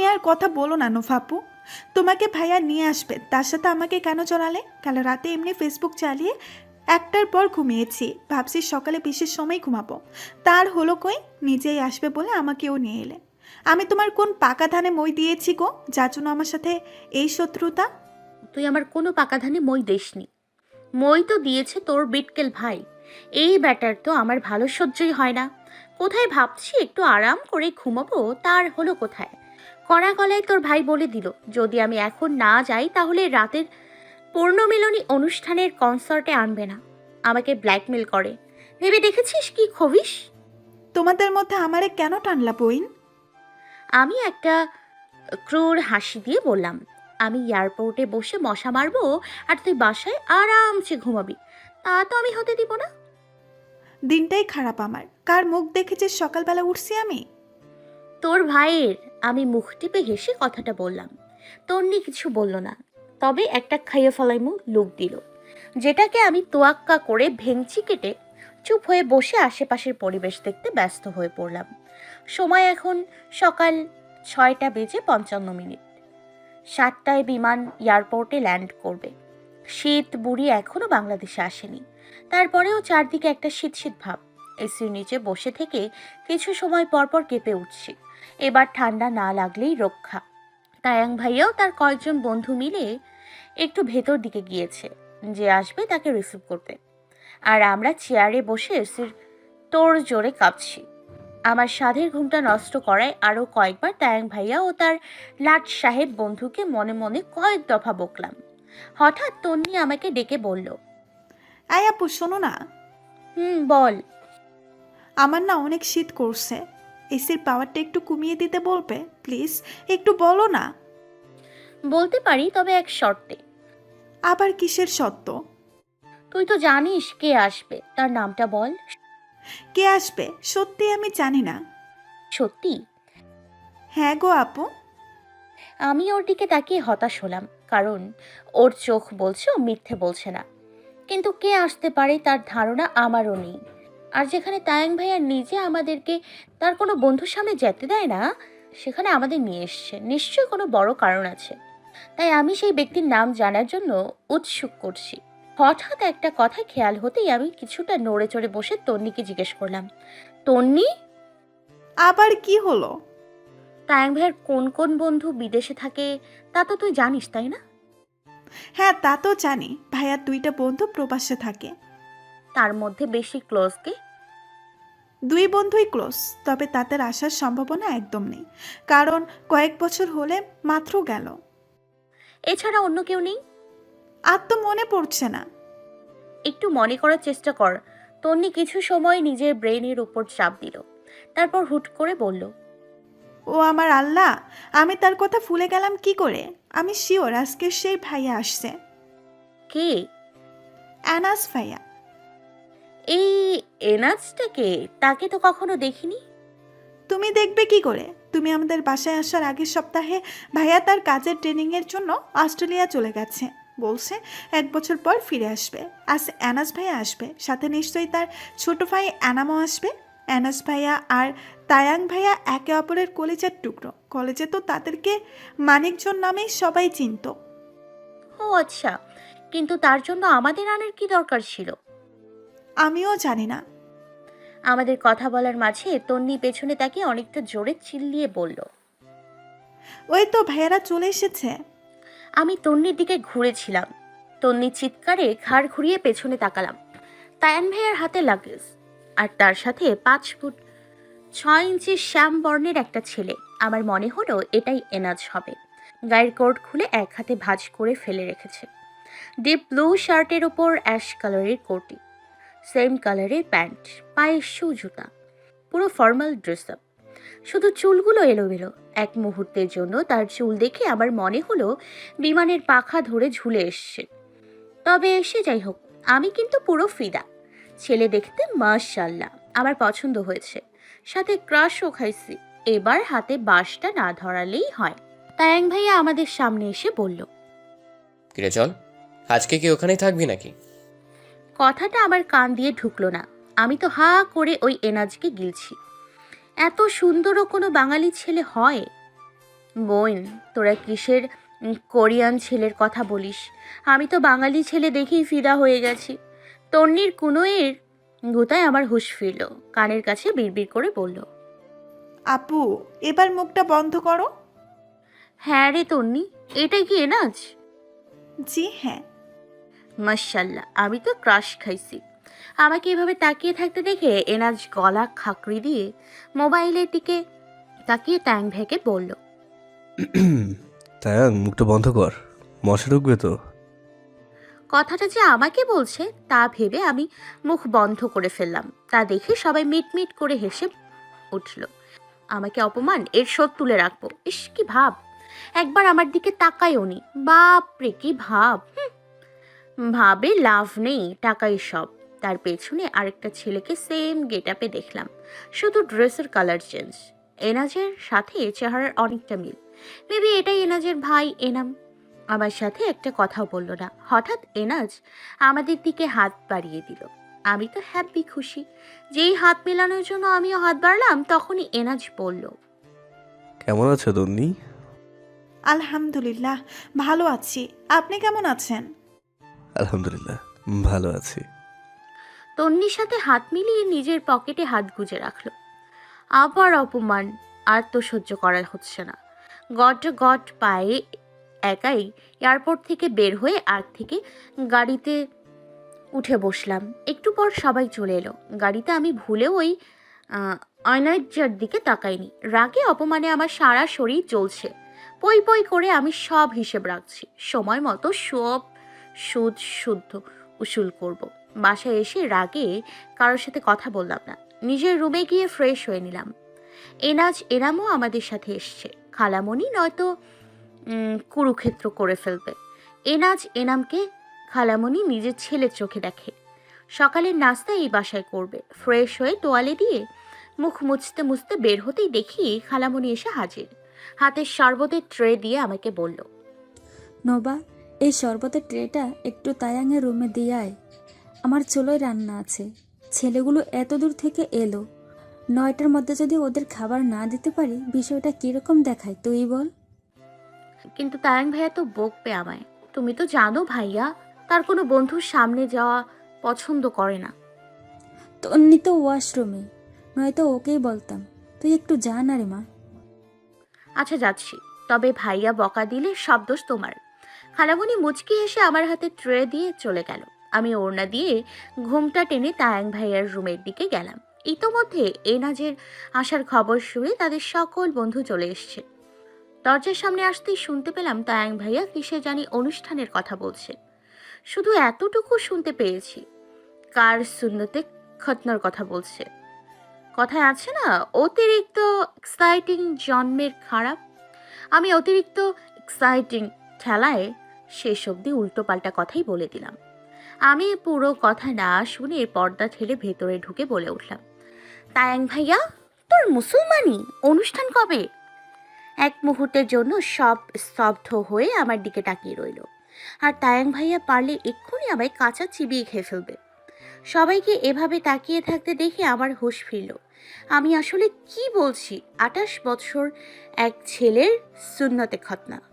তুমি আর কথা বলো না নোফাপু তোমাকে ভাইয়া নিয়ে আসবে, তার সাথে আমাকে কেন চড়ালে? কাল রাতে এমনি ফেসবুক চালিয়ে একটার পর ঘুমিয়েছি। ভাবছি সকালে বিশেষ সময় ঘুমাবো। তার হলো কই? নিজেই আসবে বলে আমাকেও নিয়ে এলে। আমি তোমার কোন পাকা ধানে মই দিয়েছি গো? যার জন্য আমার সাথে এই শত্রুতা? তুই আমার কোনো পাকা ধানে মই দেসনি। মই তো দিয়েছে তোর বিটকেল ভাই। এই ব্যাটার তো আমার ভালো সহ্যই হয় না। কোথায় ভাবছি একটু আরাম করে ঘুমাবো? তার হলো কোথায়? কড়া গলায় তোর ভাই বলে দিল যদি আমি এখন না যাই তাহলে রাতের পূর্ণমিলনী অনুষ্ঠানের কনসার্টে আনবে না। আমাকে ব্ল্যাকমেল করে। ভেবে দেখেছিস কি খবিস তোমাদের মধ্যে আমারে কেন টানলা বইন? আমি একটা ক্রুর হাসি দিয়ে বললাম আমি এয়ারপোর্টে বসে মশা মারবো আর তুই বাসায় আরামসে ঘুমাবি। তা তো আমি হতে দিব না। দিনটাই খারাপ আমার। কার মুখ দেখেছে সকালবেলা উঠছি আমি? তোর ভাইয়ের। আমি মুখ টিপে হেসে কথাটা বললাম। তন্নি কিছু বলল না, তবে একটা খাইয়ে ফেলাইমু লুক দিল, যেটাকে আমি তোয়াক্কা করে ভেঙচি কেটে চুপ হয়ে বসে আশেপাশের পরিবেশ দেখতে ব্যস্ত হয়ে পড়লাম। সময় এখন সকাল ছয়টা বেজে পঞ্চান্ন মিনিট। সাতটায় বিমান এয়ারপোর্টে ল্যান্ড করবে। শীত বুড়ি এখনও বাংলাদেশে আসেনি। তারপরেও চারদিকে একটা শীত শীত ভাব। এসির নিচে বসে থেকে কিছু সময় পর পর কেঁপে উঠছি। এবার ঠান্ডা না লাগলেই রক্ষা। তায়াং ভাইয়াও তার কয়েকজন বন্ধু মিলে একটু ভেতর দিকে গিয়েছে যে আসবে তাকে রিসিভ করতে আর আমরা চেয়ারে বসে এসির তোর জোরে কাঁপছি। আমার সাধের ঘুমটা নষ্ট করায় আরও কয়েকবার তায়াং ভাইয়া ও তার লাট সাহেব বন্ধুকে মনে মনে কয়েক দফা বকলাম। হঠাৎ তন্নি আমাকে ডেকে বলল আয় আপু শোনো না। হুম বল। আমার না অনেক শীত করছে। এসির পাওয়ারটা একটু কমিয়ে দিতে বলবে? প্লিজ একটু বলো না। বলতে পারি তবে এক শর্তে। আবার কিসের সত্য তুই তো জানিস কে আসবে। তার নামটা বল। কে আসবে? সত্যি আমি জানি না। সত্যি? হ্যাঁ গো আপু। আমি ওর দিকে তাকিয়ে হতাশ হলাম কারণ ওর চোখ বলছে ও মিথ্যে বলছে না। কিন্তু কে আসতে পারে তার ধারণা আমারও নেই। আর যেখানে তায়াং ভাইয়া নিজে আমাদেরকে তার কোনো বন্ধুর সামনে যেতে দেয় না সেখানে আমাদের নিয়ে এসছে। নিশ্চয়ই কোনো বড় কারণ আছে। তাই আমি সেই ব্যক্তির নাম জানার জন্য উৎসুক করছি। হঠাৎ একটা কথা খেয়াল হতেই আমি কিছুটা নড়ে চড়ে বসে তন্নিকে জিজ্ঞেস করলাম তন্নি? আবার কি হলো? তায়াং ভাইয়ের কোন কোন বন্ধু বিদেশে থাকে তা তো তুই জানিস তাই না? হ্যাঁ তা তো জানি। ভাইয়ার দুইটা বন্ধু প্রবাসে থাকে। তার মধ্যে বেশি ক্লোজ কে? দুই বন্ধুই ক্লোজ তবে তাদের আসার সম্ভাবনা একদম নেই। কারণ কয়েক বছর হলে মাত্র গেল। এছাড়া অন্য কেউ নেই? আর তো মনে পড়ছে না। একটু মনে করার চেষ্টা কর। তন্নি কিছু সময় নিজের ব্রেনের উপর চাপ দিল। তারপর হুট করে বলল ও আমার আল্লাহ আমি তার কথা ভুলে গেলাম কি করে? আমি শিওর আজকে সেই ভাইয়া আসছে। কে? অ্যানাস ভাইয়া। এই এনাজটাকে তাকে তো কখনো দেখিনি? তুমি দেখবে কি করে? তুমি আমাদের বাসায় আসার আগের সপ্তাহে ভাইয়া তার কাজের ট্রেনিংয়ের জন্য অস্ট্রেলিয়া চলে গেছে। বলছে এক বছর পর ফিরে আসবে। আজ অ্যানাস ভাইয়া আসবে। সাথে নিশ্চয়ই তার ছোট ভাই অ্যানামও আসবে। অ্যানাস ভাইয়া আর তায়াং ভাইয়া একে অপরের কলেজের টুকরো। কলেজে তো তাদেরকে মানিকজন নামেই সবাই চিনত। ও আচ্ছা। কিন্তু তার জন্য আমাদের আনার কি দরকার ছিল? আমিও জানি না। আমাদের কথা বলার মাঝে তন্নি পেছনে তাকে অনেকটা জোরে চিল্লিয়ে বলল ওই তো ভাইয়ারা চলে এসেছে। আমি তন্নির দিকে ঘুরেছিলাম। তন্নি চিৎকারে ঘাড় ঘুরিয়ে পেছনে তাকালাম। তায়ান ভাইয়ার হাতে লাগেজ আর তার সাথে পাঁচ ফুট ছয় ইঞ্চি শ্যাম বর্ণের একটা ছেলে। আমার মনে হলো এটাই এনাজ হবে। গায়ের কোট খুলে এক হাতে ভাঁজ করে ফেলে রেখেছে। ডিপ ব্লু শার্টের ওপর অ্যাশ কালারের কোটি। সেম কালারের প্যান্ট পায়ে শু, জুতা। পুরো ফর্মাল ড্রেস আপ। শুধু চুলগুলো এলোমেলো। এক মুহূর্তের জন্য তার চুল দেখে আমার মনে হলো বিমানের পাখা ধরে ঝুলে এসছে। তবে এসে যাই হোক, আমি কিন্তু পুরো ফিদা। ছেলে দেখতে মাশাল্লাহ আমার পছন্দ হয়েছে। সাথে ক্রাশও খাইছি এবার হাতে বাঁশটা না ধরালেই হয়। তায়াং ভাইয়া আমাদের সামনে এসে বলল, কিরে, চল। আজকে কি ওখানেই থাকবি নাকি? কথাটা আমার কান দিয়ে ঢুকলো না। আমি তো হা করে ওই এনাজকে গিলছি। এত সুন্দরও কোনো বাঙালি ছেলে হয়? বোন তোরা কিসের কোরিয়ান ছেলের কথা বলিস? আমি তো বাঙালি ছেলে দেখেই ফিদা হয়ে গেছি। তন্নির কুনোয়ের গুতায় আমার হুঁশ ফিরল কানের কাছে বিড়বিড় করে বলল আপু এবার মুখটা বন্ধ করো। হ্যাঁ রে তন্নি এটা কি এনাজ? জি হ্যাঁ। মাশাল্লাহ আমি তো ক্রাশ খাইছি। আমাকে এভাবে তাকিয়ে থাকতে দেখে এনাজ গলা খাকড়ি দিয়ে মোবাইলের দিকে তাকিয়ে ট্যাং ভেকে বলল তায়াং মুখটা বন্ধ কর মশা ঢুকবে তো। কথাটা যে আমাকে বলছে তা ভেবে আমি মুখ বন্ধ করে ফেললাম। তা দেখে সবাই মিটমিট করে হেসে উঠল আমাকে অপমান এর শোধ তুলে রাখব। ইস কি ভাব। একবার আমার দিকে তাকায় উনি বাপরে কি ভাব। হুঁ। ভাবে লাভ নেই টাকাই সব। তার পেছনে আরেকটা ছেলেকে সেম গেট আপে দেখলাম। শুধু ড্রেসের কালার চেঞ্জ এনাজের সাথে চেহারার অনেকটা মিল। মেবি এটাই এনাজের ভাই এনাম। আমার সাথে একটা কথাও বলল না। হঠাৎ এনাজ আমাদের দিকে হাত বাড়িয়ে দিল। আমি তো হ্যাপি খুশি। যেই হাত মেলানোর জন্য আমিও হাত বাড়লাম তখনই এনাজ বলল কেমন আছো দন্নি? আলহামদুলিল্লাহ ভালো আছি। আপনি কেমন আছেন? আলহামদুলিল্লাহ, ভালো আছি। তন্নির সাথে হাত মিলিয়ে নিজের পকেটে হাত গুজে রাখল। আবার অপমান আর তো সহ্য করা হচ্ছে না। গট গট পায়ে একাই এয়ারপোর্ট থেকে বের হয়ে আর থেকে গাড়িতে উঠে বসলাম। একটু পর সবাই চলে এলো। গাড়িতে আমি ভুলেও ওই আয়নাজার দিকে তাকাইনি। রাগে অপমানে আমার সারা শরীর চলছে পই পই করে আমি সব হিসেব রাখছি। সময় মতো সব সুদ শুদ্ধ উসুল করব। বাসায় এসে রাগে কারোর সাথে কথা বললাম না। নিজের রুমে গিয়ে ফ্রেশ হয়ে নিলাম। এনাজ, এনামও আমাদের সাথে এসছে। খালামণি নয়তো কুরুক্ষেত্র করে ফেলবে। এনাজ, এনামকে খালামণি নিজের ছেলের চোখে দেখে। সকালের নাস্তা এই বাসায় করবে। ফ্রেশ হয়ে তোয়ালে দিয়ে মুখ মুছতে মুছতে বের হতেই দেখি খালামণি এসে হাজির। হাতের শরবতের ট্রে দিয়ে আমাকে বলল নোবা এই শরবতের ট্রেটা একটু তায়াংয়ের রুমে দিয়ে আয় আমার চুলোয় রান্না আছে। ছেলেগুলো এত দূর থেকে এলো। নয়টার মধ্যে যদি ওদের খাবার না দিতে পারি বিষয়টা কীরকম দেখায় তুই বল। কিন্তু তায়াং ভাইয়া তো বকবে আমায়। তুমি তো জানো ভাইয়া তার কোনো বন্ধুর সামনে যাওয়া পছন্দ করে না। তন্নি তো ওয়াশরুমে নয়তো ওকেই বলতাম। তুই একটু যা না রে মা। আচ্ছা যাচ্ছি। তবে ভাইয়া বকা দিলে সব দোষ তোমার। খালামণি মুচকি এসে আমার হাতে ট্রে দিয়ে চলে গেল। আমি ওড়না দিয়ে ঘুমটা টেনে তায়াং ভাইয়ার রুমের দিকে গেলাম। ইতোমধ্যে এনাজের আসার খবর শুনে তাদের সকল বন্ধু চলে এসছে। দরজার সামনে আসতেই শুনতে পেলাম তায়াং ভাইয়া কিসে জানি অনুষ্ঠানের কথা বলছে। শুধু এতটুকু শুনতে পেয়েছি। কার শূন্যতে খতনার কথা বলছে। কথায় আছে না, অতিরিক্ত এক্সাইটিং জন্মের খারাপ। আমি অতিরিক্ত এক্সাইটিং ঠেলায় শেষ অবধি উল্টোপাল্টা কথাই বলে দিলাম। আমি পুরো কথা না শুনে পর্দা ঠেলে ভেতরে ঢুকে বলে উঠলাম, তায়াং ভাইয়া, তোর মুসলমানি, অনুষ্ঠান কবে? এক মুহূর্তের জন্য সব স্তব্ধ হয়ে আমার দিকে তাকিয়ে রইল। আর তায়াং ভাইয়া পারলে এক্ষুনি আমায় কাঁচা চিবিয়ে খেয়ে ফেলবে। সবাইকে এভাবে তাকিয়ে থাকতে দেখে আমার হুঁশ ফিরল। আমি আসলে কি বলছি? আটাশ বছর এক ছেলের সুন্নতে খতনা।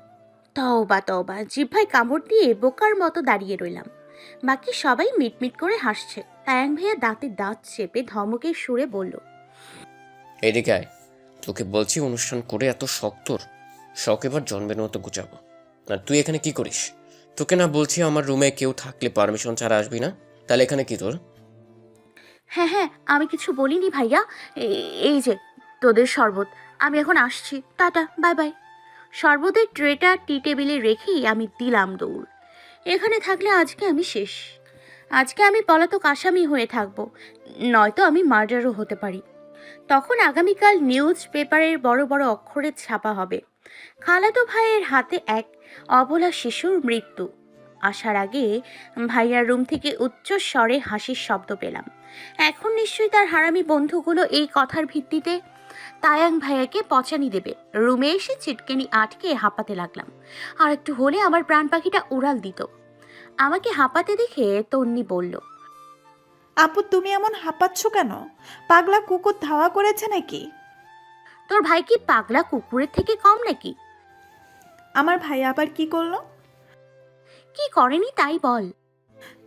তওবা তওবা জিভায় কামড় দিয়ে বোকার মতো দাঁড়িয়ে রইলাম। বাকি সবাই মিটমিট করে হাসছে। তায়াং ভাইয়া দাঁতে দাঁত চেপে ধমকে সুরে বলল এদিকে আয়। তোকে বলছি অনুষ্ঠান করে এত শখ তোর। শখ এবার জন্মের মতো গুচাবো না তুই এখানে কি করিস? তোকে না বলছি আমার রুমে কেউ থাকলে পারমিশন ছাড়া আসবি না? তাহলে এখানে কি তোর? হ্যাঁ হ্যাঁ আমি কিছু বলিনি ভাইয়া। এ- এই যে তোদের শরবত। আমি এখন আসছি। Tata bye bye. শরবতের ট্রেটা টি টেবিলে রেখেই আমি দিলাম দৌড়। এখানে থাকলে আজকে আমি শেষ। আজকে আমি পলাতক আসামি হয়ে থাকব, নয়তো আমি মার্ডারও হতে পারি। তখন আগামীকাল নিউজ পেপারের বড় বড় অক্ষরে ছাপা হবে। খালাতো ভাইয়ের হাতে এক অবলা শিশুর মৃত্যু। আসার আগে ভাইয়ার রুম থেকে উচ্চ স্বরে হাসির শব্দ পেলাম। এখন নিশ্চয়ই তার হারামি বন্ধুগুলো এই কথার ভিত্তিতে তায়াং ভাইয়াকে পচানি দেবে। রুমে এসে ছিটকেনি আটকে হাঁপাতে লাগলাম। আর একটু হলে আমার প্রাণ পাখিটা উড়াল দিত। আমাকে হাঁপাতে দেখে তন্নি বলল আপু তুমি এমন হাঁপাচ্ছ কেন? পাগলা কুকুর ধাওয়া করেছে নাকি? তোর ভাই কি পাগলা কুকুরের থেকে কম নাকি? আমার ভাই আবার কি করল? কি করেনি তাই বল।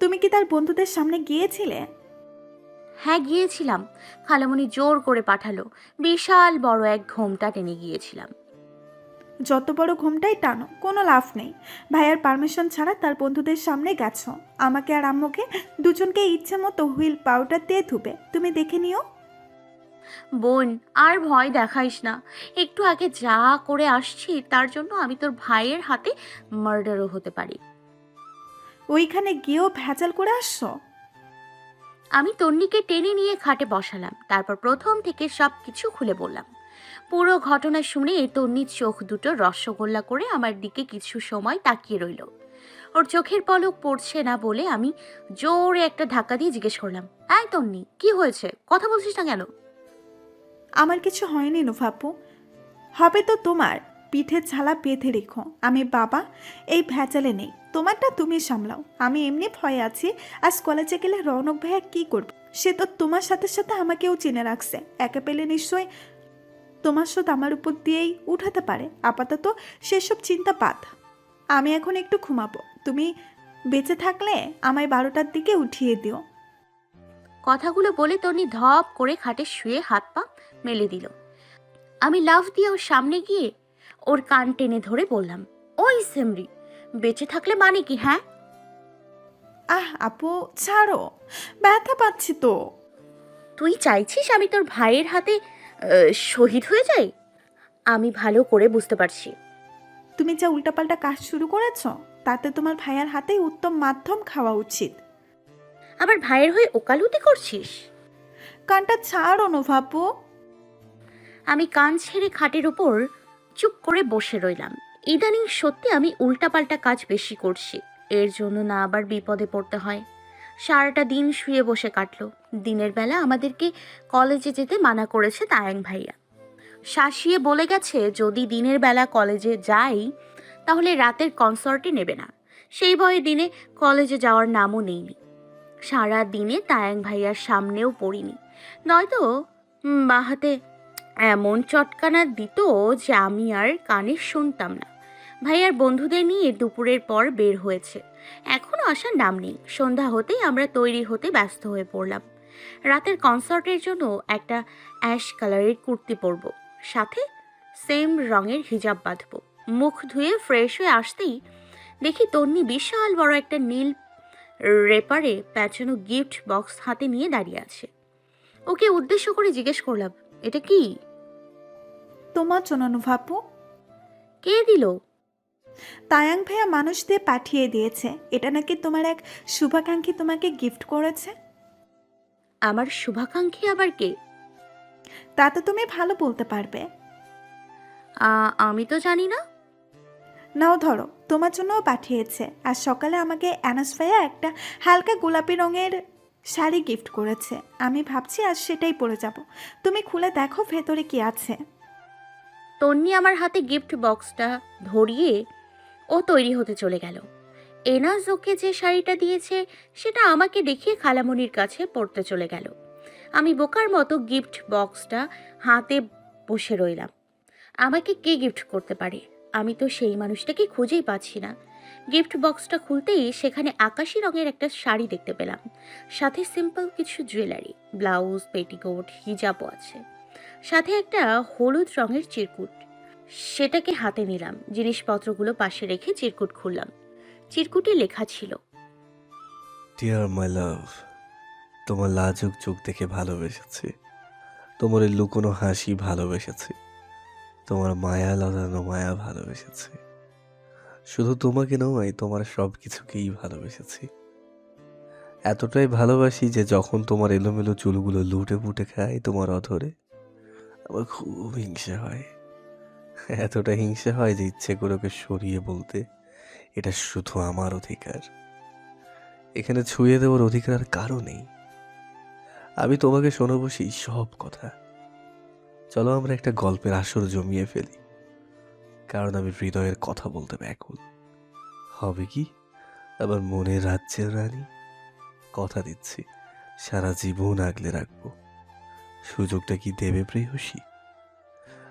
তুমি কি তার বন্ধুদের সামনে গিয়েছিলে? হ্যাঁ গিয়েছিলাম। খালামণি জোর করে পাঠালো। বিশাল বড় এক ঘোমটা টেনে গিয়েছিলাম। যত বড় ঘুমটাই টানো কোনো লাভ নেই। ভাইয়ার পারমিশন ছাড়া তার বন্ধুদের সামনে গেছো। আমাকে আর আম্মুকে দুজনকে ইচ্ছে মতো হুইল পাউডার দিয়ে ধুবে। তুমি দেখে নিও। বোন আর ভয় দেখাইস না। একটু আগে যা করে আসছি তার জন্য আমি তোর ভাইয়ের হাতে মার্ডারও হতে পারি। ওইখানে গিয়েও ভেজাল করে আসছো? আমি তন্নিকে টেনে নিয়ে খাটে বসালাম। তারপর প্রথম থেকে সব কিছু খুলে বললাম। পুরো ঘটনা শুনে তন্নির চোখ দুটো রসগোল্লা করে আমার দিকে কিছু সময় তাকিয়ে রইল। ওর চোখের পলক পড়ছে না বলে আমি জোরে একটা ধাক্কা দিয়ে জিজ্ঞেস করলাম, এই তন্নি, কি হয়েছে? কথা বলছিস না কেন? আমার কিছু হয়নি, নুফাপু। হবে তো তোমার। পিঠের ঝালা বেঁধে রেখো। আমি বাবা, এই ভেজালে নেই। তোমারটা তুমি সামলাও। আমি এমনি ভয়ে আছি। আজ কলেজে গেলে রৌনক ভাইয়া কি করবে? সে তো তোমার সাথে সাথে আমাকেও চিনে রাখছে। একে পেলে নিশ্চয় তোমার শোধ আমার উপর দিয়েই উঠাতে পারে। আপাতত সেসব চিন্তা বাদ। আমি এখন একটু ঘুমাবো। তুমি বেঁচে থাকলে আমায় বারোটার দিকে উঠিয়ে দিও। কথাগুলো বলে তন্নি ধপ করে খাটে শুয়ে হাত পা মেলে দিল। আমি লাফ দিয়ে ওর সামনে গিয়ে ওর কান টেনে ধরে বললাম ওই সেমরি বেঁচে থাকলে মানে কি হ্যাঁ? আহ আপু ছাড়ো ব্যথা পাচ্ছি তো। তুই চাইছিস আমি তোর ভাইয়ের হাতে আহ, শহীদ হয়ে যাই? আমি ভালো করে বুঝতে পারছি। তুমি যা উল্টাপাল্টা কাজ শুরু করেছ তাতে তোমার ভাইয়ার হাতেই উত্তম মাধ্যম খাওয়া উচিত। আবার ভাইয়ের হয়ে ওকালতি করছিস? কানটা ছাড়ো নোভাপু আমি কান ছেড়ে খাটের উপর চুপ করে বসে রইলাম। ইদানিং সত্যি আমি উল্টাপাল্টা কাজ বেশি করছি। এর জন্য না আবার বিপদে পড়তে হয়। সারাটা দিন শুয়ে বসে কাটলো। দিনের বেলা আমাদেরকে কলেজে যেতে মানা করেছে তায়াং ভাইয়া। শাসিয়ে বলে গেছে, যদি দিনের বেলা কলেজে যাই, তাহলে রাতের কনসার্টে নেবে না। সেই ভয়ে দিনে কলেজে যাওয়ার নামও নেইনি সারা দিনে তায়াং ভাইয়ার সামনেও পড়িনি। নয়তো বাহাতে এমন চটকানা দিত যে আমি আর কানে শুনতাম না। ভাইয়ার বন্ধুদের নিয়ে দুপুরের পর বের হয়েছে। এখনও আসার নাম নেই। সন্ধ্যা হতেই আমরা তৈরি হতে ব্যস্ত হয়ে পড়লাম। রাতের কনসার্টের জন্য একটা অ্যাশ কালারের কুর্তি পরব। সাথে সেম রঙের হিজাব বাঁধব। মুখ ধুয়ে ফ্রেশ হয়ে আসতেই দেখি তন্নি বিশাল বড় একটা নীল রেপারে প্যাঁচানো গিফট বক্স হাতে নিয়ে দাঁড়িয়ে আছে। ওকে উদ্দেশ্য করে জিজ্ঞেস করলাম, এটা কি? তোমার জন্য নোভাপু কে দিল? তায়াং ভাইয়া মানুষ দিয়ে পাঠিয়ে দিয়েছে। এটা নাকি তোমার এক শুভাকাঙ্ক্ষী তোমাকে গিফট করেছে? আমার শুভাকাঙ্ক্ষী আবার কে? তা তো তুমি ভালো বলতে পারবে। আ, আমি তো জানি না। নাও ধরো তোমার জন্যও পাঠিয়েছে। আর সকালে আমাকে অ্যানাস ভাইয়া একটা হালকা গোলাপি রঙের শাড়ি গিফট করেছে। আমি ভাবছি আজ সেটাই পরে যাব। তুমি খুলে দেখো ভেতরে কি আছে। তন্নি আমার হাতে গিফট বক্সটা ধরিয়ে ও তৈরি হতে চলে গেল। এনাজ ওকে যে শাড়িটা দিয়েছে, সেটা আমাকে দেখিয়ে খালামণির কাছে পড়তে চলে গেল। আমি বোকার মতো গিফট বক্সটা হাতে বসে রইলাম। আমাকে কে গিফট করতে পারে? আমি তো সেই মানুষটাকে খুঁজেই পাচ্ছি না। গিফট বক্সটা খুলতেই সেখানে আকাশি রঙের একটা শাড়ি দেখতে পেলাম। সাথে সিম্পল কিছু জুয়েলারি ব্লাউজ পেটিকোট হিজাবও আছে। সাথে একটা হলুদ রঙের চিরকুট। সেটাকে হাতে নিলাম। জিনিসপত্রগুলো পাশে রেখে চিরকুট খুললাম। চিরকুটে লেখা ছিল ডিয়ার মাই লাভ তোমার লাজুক চোখ দেখে ভালোবেসেছি। তোমার এই লুকোনো হাসি ভালোবেসেছি। তোমার মায়া লাগানো মায়া ভালোবেসেছি। শুধু তোমাকে নয়, তোমার সব কিছুকেই ভালোবেসেছি। এতটাই ভালোবাসি যে যখন তোমার এলোমেলো চুলগুলো লুটে পুটে খায় তোমার অধরে আমার খুব হিংসে হয়। এতটা হিংসে হয় যে ইচ্ছে করে ওকে সরিয়ে বলতে, এটা শুধু আমার অধিকার। এখানে ছুঁয়ে দেওয়ার অধিকার আর কারও নেই। আমি তোমাকে শোনাবো সেই সব কথা। চলো আমরা একটা গল্পের আসর জমিয়ে ফেলি। কারণ আমি হৃদয়ের কথা বলতে ব্যাকুল। হবে কি? আবার মনের রাজ্যের রানী। কথা দিচ্ছি। সারা জীবন আগলে রাখব। সুযোগটা কি দেবে প্রেয়সী?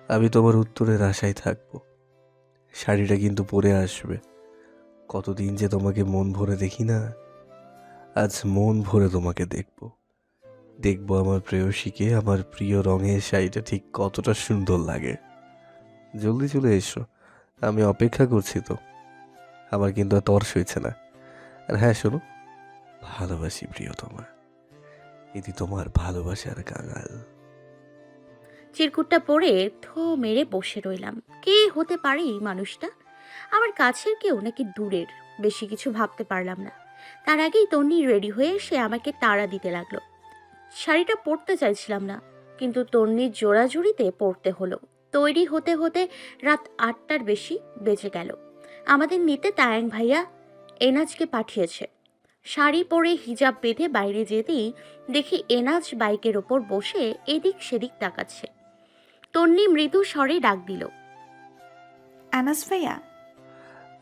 আমি তোমার উত্তরের আশায় থাকব। শাড়িটা কিন্তু পরে আসবে। কতদিন যে তোমাকে মন ভরে দেখি না, আজ মন ভরে তোমাকে দেখব। দেখব আমার প্রেয়সীকে, আমার প্রিয় রঙের শাড়িটা ঠিক কতটা সুন্দর লাগে। জলদি চলে এসো, আমি অপেক্ষা করছি তো। আমার কিন্তু আর তর্স হয়েছে না। আর হ্যাঁ শোনো, ভালোবাসি প্রিয়তমা। এটি তোমার ভালোবাসার কাঙাল। চিরকুটটা পরে থো মেরে বসে রইলাম। কে হতে পারে এই মানুষটা? আমার কাছের কেউ নাকি দূরের, বেশি কিছু ভাবতে পারলাম না। তার আগেই তন্নি রেডি হয়ে সে আমাকে তাড়া দিতে লাগল। শাড়িটা পরতে চাইছিলাম না, কিন্তু তন্নির জোড়াজুড়িতে পরতে হলো। তৈরি হতে হতে রাত আটটার বেশি বেজে গেল। আমাদের নিতে তায়াং ভাইয়া এনাজকে পাঠিয়েছে। শাড়ি পরে হিজাব বেঁধে বাইরে যেতেই দেখি এনাজ বাইকের ওপর বসে এদিক সেদিক তাকাচ্ছে। তন্নি মৃদু স্বরে ডাক দিল আনাস ভাইয়া?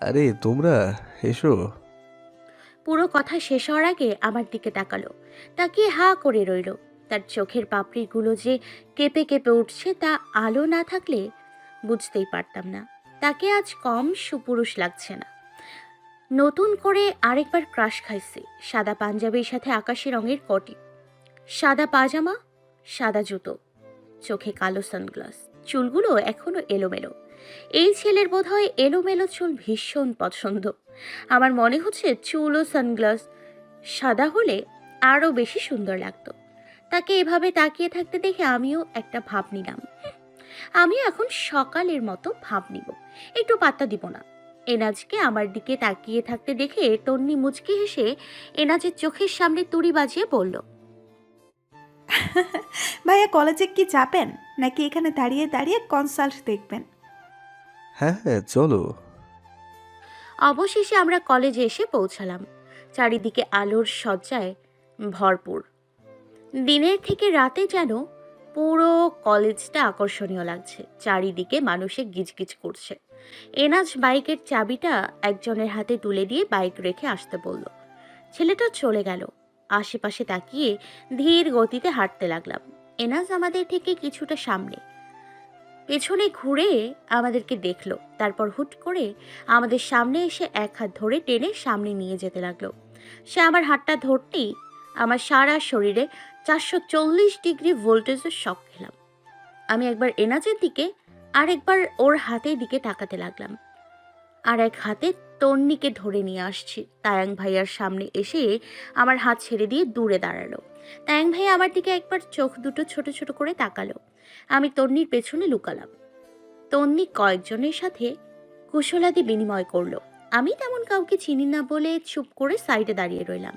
আরে তোমরা এসো। পুরো কথা শেষ হওয়ার আগে আমার দিকে তাকালো তাকিয়ে হা করে রইল। তার চোখের পাপড়িগুলো যে কেঁপে কেঁপে উঠছে তা আলো না থাকলে বুঝতেই পারতাম না। তাকে আজ কম সুপুরুষ লাগছে না। নতুন করে আরেকবার ক্রাশ খাইছে। সাদা পাঞ্জাবির সাথে আকাশি রঙের কটি। সাদা পাজামা সাদা জুতো। চোখে কালো সানগ্লাস। চুলগুলো এখনও এলোমেলো। এই ছেলের বোধ হয় এলোমেলো চুল ভীষণ পছন্দ। আমার মনে হচ্ছে চুল ও সানগ্লাস সাদা হলে আরও বেশি সুন্দর লাগতো। তাকে এভাবে তাকিয়ে থাকতে দেখে আমিও একটা ভাব নিলাম। হুঁ, আমিও এখন সকালের মতো ভাব নিব। একটু পাত্তা দিব না। এনাজকে আমার দিকে তাকিয়ে থাকতে দেখে তন্নি মুচকি হেসে এনাজের চোখের সামনে তুড়ি বাজিয়ে বলল ভাইয়া কলেজে কি যাবেন? নাকি এখানে দাঁড়িয়ে দাঁড়িয়ে কনসাল্ট দেখবেন? হ্যাঁ হ্যাঁ চলো। অবশেষে আমরা কলেজে এসে পৌঁছালাম। চারিদিকে আলোর সজ্জায় ভরপুর। দিনের থেকে রাতে যেন পুরো কলেজটা আকর্ষণীয় লাগছে। চারিদিকে মানুষে গিজগিজ করছে। এনাজ বাইকের চাবিটা একজনের হাতে তুলে দিয়ে বাইক রেখে আসতে বলল। ছেলেটা চলে গেল। আশেপাশে তাকিয়ে ধীর গতিতে হাঁটতে লাগলাম। এনাজ আমাদের থেকে কিছুটা সামনে। পেছনে ঘুরে আমাদেরকে দেখল। তারপর হুট করে আমাদের সামনে এসে এক হাত ধরে টেনে সামনে নিয়ে যেতে লাগল। সে আমার হাতটা ধরতেই আমার সারা শরীরে চারশো চল্লিশ ডিগ্রি ভোল্টেজের শখ খেলাম। আমি একবার এনাজের দিকে আর একবার ওর হাতের দিকে তাকাতে লাগলাম। আর এক হাতে তন্নিকে ধরে নিয়ে আসছি। তায়াং ভাইয়ার সামনে এসে আমার হাত ছেড়ে দিয়ে দূরে দাঁড়াল। তায়াং ভাইয়া আমার দিকে একবার চোখ দুটো ছোট ছোট করে তাকালো। আমি তন্নির পেছনে লুকালাম। তন্নি কয়েকজনের সাথে কুশলাদি বিনিময় করল। আমি তেমন কাউকে চিনি না বলে চুপ করে সাইডে দাঁড়িয়ে রইলাম।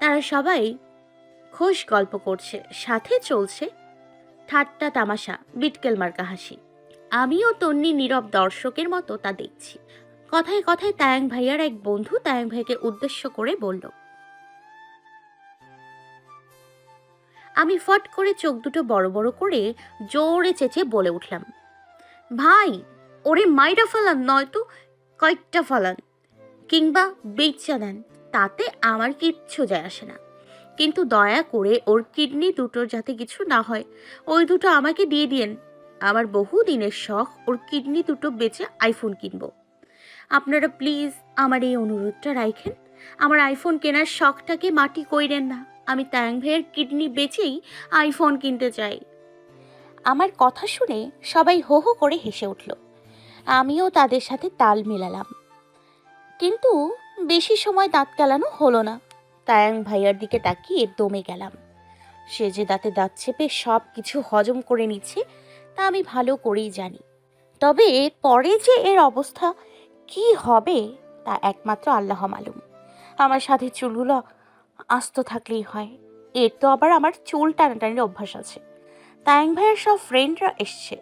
তারা সবাই খোশ গল্প করছে, সাথে চলছে ঠাট্টা তামাশা, বিটকেল মার্কা হাসি আমিও তন্নি নীরব দর্শকের মতো তা দেখছি। কথায় কথায় তায়াং ভাইয়ার এক বন্ধু তায়াং ভাইকে উদ্দেশ্য করে বলল, আমি ফট করে চোখ দুটো বড় বড় করে জোরে চেঁচিয়ে বলে উঠলাম, ভাই, ওরে মাইরা ফালান নয়তো কয়েকটা ফালান, কিংবা বেচা দেন তাতে আমার কিচ্ছু যায় আসে না। কিন্তু দয়া করে ওর কিডনি দুটোর যাতে কিছু না হয়, ওই দুটো আমাকে দিয়ে দিয়েন আমার বহু দিনের শখ ওর কিডনি দুটো বেচে আইফোন কিনব। আপনারা প্লিজ আমার এই অনুরোধটা রাখেন আমার আইফোন কেনার শখটাকে মাটি কইরেন না। আমি তায়াং ভাইয়ের কিডনি বেচেই আইফোন কিনতে চাই। আমার কথা শুনে সবাই হো হো করে হেসে উঠল। আমিও তাদের সাথে তাল মেলালাম। কিন্তু বেশি সময় দাঁত কেলানো হলো না। তায়াং ভাইয়ার দিকে তাকিয়ে দমে গেলাম। সে যে দাঁতে দাঁত চেপে সব কিছু হজম করে নিচ্ছে তা আমি ভালো করেই জানি। তবে পরে যে এর অবস্থা, কি হবে তা একমাত্র আল্লাহ মালুম। আমার সাথে চুলগুলো আস্ত থাকলেই হয়। এর তো আবার আমার চুল টানাটানির অভ্যাস আছে। তায়াং ভাইয়ের সব ফ্রেন্ডরা এসছে।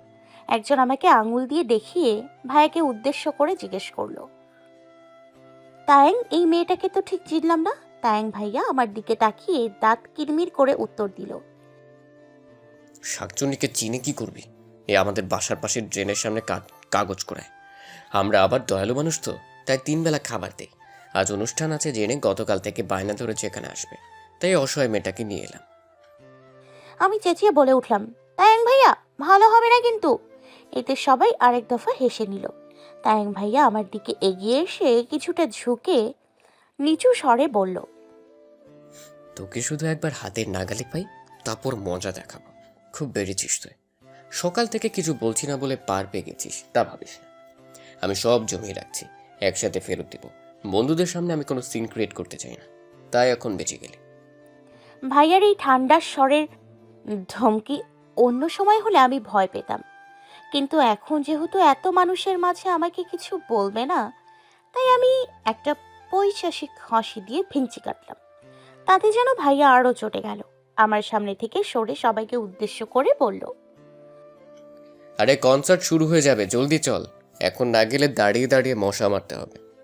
একজন আমাকে আঙুল দিয়ে দেখিয়ে ভাইয়াকে উদ্দেশ্য করে জিজ্ঞেস করল। তায়াং, এই মেয়েটাকে তো ঠিক চিনলাম না? তায়াং ভাইয়া আমার দিকে তাকিয়ে দাঁত কিরমির করে উত্তর দিল। শাকচুন্নিকে চিনে কি করবি? এ আমাদের বাসার পাশে ড্রেনের সামনে কাগজ করায় আমরা আবার দয়ালু মানুষ তো তাই তিনবেলা খাবার দেই। আজ অনুষ্ঠান আছে জেনে গতকাল থেকে বায়না ধরেছে এখানে আসবে। তাই অসহায় মেয়েটাকে নিয়ে এলাম। আমি চেঁচিয়ে বলে উঠলাম তায়াং ভাইয়া ভালো হবে না কিন্তু? এতে সবাই আরেক দফা হেসে নিল। তায়াং ভাইয়া আমার দিকে এগিয়ে এসে কিছুটা ঝুঁকে নিচু স্বরে বলল তোকে শুধু একবার হাতের নাগালে পাই তারপর মজা দেখাবো। খুব বেড়েছিস তুই। সকাল থেকে কিছু বলছি না বলে পার পেয়ে গেছিস, তা ভাবিস না। আমি সব জমিয়ে রাখছি, একসাথে ফেরত দিব। বন্ধুদের সামনে আমি কোনো সিন ক্রিয়েট করতে চাই না। তাই এখন বেঁচে গেলি। ভাইয়ার এই ঠান্ডার স্বরের ধমকি অন্য সময় হলে আমি ভয় পেতাম। কিন্তু এখন যেহেতু এত মানুষের মাঝে আমাকে কিছু বলবে না, তাই আমি একটা পৈশাসিক হাসি দিয়ে ভেঙচি কাটলাম। তাতে যেন ভাইয়া আরও চটে গেল। আমার সামনে থেকে সরে সবাইকে উদ্দেশ্য করে বলল আরে কনসার্ট শুরু হয়ে যাবে, জলদি চল। এখন না গেলে দাঁড়িয়ে দাঁড়িয়ে মশা মারতে হবে।